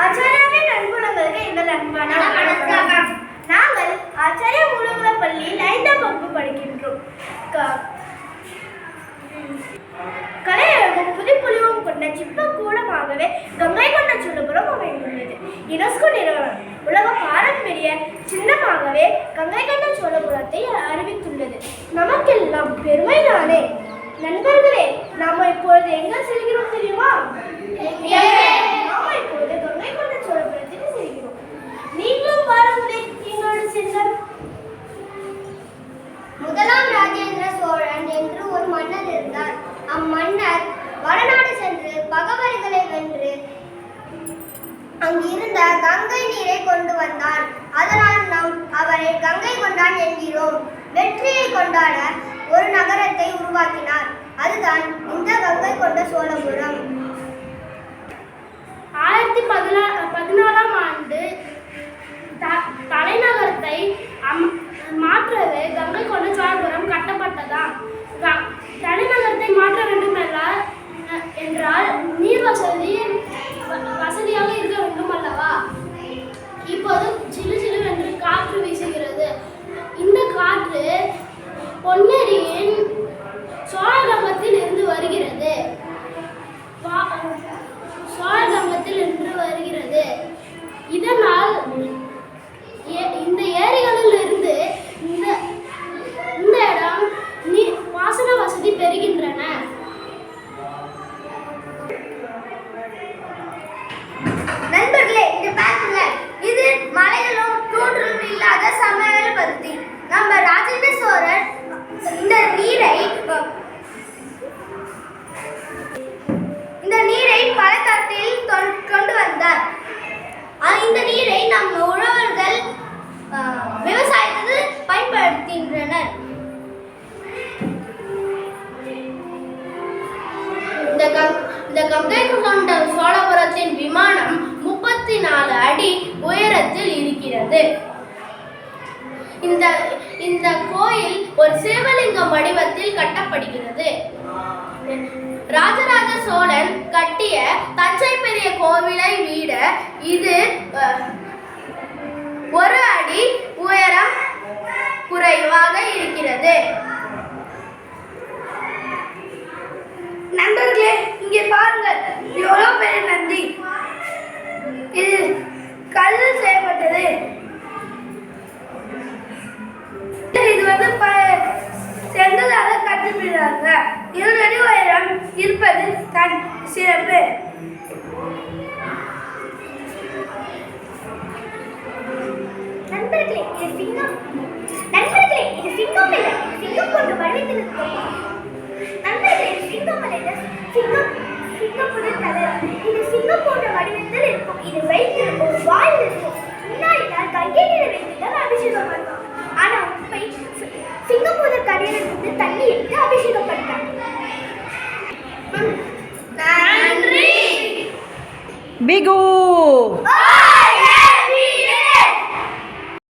ஆச்சாரியாவின் அன்புலங்களுக்கு எங்கள் அன்பான வணக்கம். நாங்கள் ஆச்சாரிய மூலகுல பள்ளியில் ஐந்தாம் வகுப்பு படிக்கின்றோம். கலையழகும் புதுப்பொலிவும் கொண்ட சிற்பக்கூடமாகவே கங்கை கொண்ட சோழபுரம் அமைந்துள்ளது. யுனெஸ்கோ நிறுவனம் உலக பாரம்பரிய சின்னமாகவே கங்கை கொண்ட சோழபுரத்தை அறிவித்துள்ளது. நமக்கெல்லாம் பெருமைதானே? நண்பர்களே நாம இப்பொழுது எங்க செல்கிறோம் தெரியுமா நாம இப்பொழுது கங்கை கொண்ட சோழபுரத்துக்கு செல்கிறோம் நீங்களும் வாருங்களே எங்களோடு செல்லம் முதலாம் ராஜேந்திர சோழன் என்று ஒரு மன்னர் இருந்தார் மன்னர் வடநாடு சென்று பகவர்களை வென்று அங்கிருந்த கங்கை நீரை கொண்டு வந்தார் அதனால் நாம் அவரை கங்கை கொண்டான் என்கிறோம். வெற்றியை கொண்டாட ஒரு நகரத்தை உருவாக்கினார். அதுதான் இந்த கங்கை கொண்ட சோழபுரம். ஆயிரத்தி பதினா பதினாலாம் ஆண்டு தலைநகரத்தை அம்- மாற்றவே இந்த நீரை நம் உழவர்கள் அஹ், விவசாயத்துக்கு பயன்படுத்துகின்றனர். இந்த கம் இந்த கங்கை கொண்ட சோழபுரத்தின் விமானம் முப்பத்தி நாலு அடி உயரத்தில் இருக்கிறது. இந்த இந்த கோயில் ஒரு சிவலிங்கம் வடிவத்தில் கட்டப்படுகிறது. ராஜராஜ சோழன் கட்டிய தஞ்சை கோவிலை விட இது ஒரு அடி உயரம் குறைவாக இருக்கிறது. நண்பர்களே இங்கே பாருங்கள். எவ்வளோ பெரிய நந்தி. இது கல் செய்யப்பட்டது. இருப்பது தன் சிறப்பு. நண்பர்களே இது சிங்கம். நண்பர்களே இது சிங்கம் இல்லை சிங்கம் போன்ற வடிவத்தில் நண்பர்களே இது சிங்கம் சிங்கம் சிங்கம் போன்ற இது சிங்கம் போன்ற வடிவத்தில் இருக்கும். இது வைத்திருக்கும் வாயில் இருக்கும் முன்னாடி நாள் கங்கை வைத்துதான் அபிஷேகம் பண்ணுவோம் ஆனா உண்மை சி- சிங்கம் போன்ற தண்ணி எடுத்து அபிஷேகம் பண்ணுவோம் Bigu! Ah!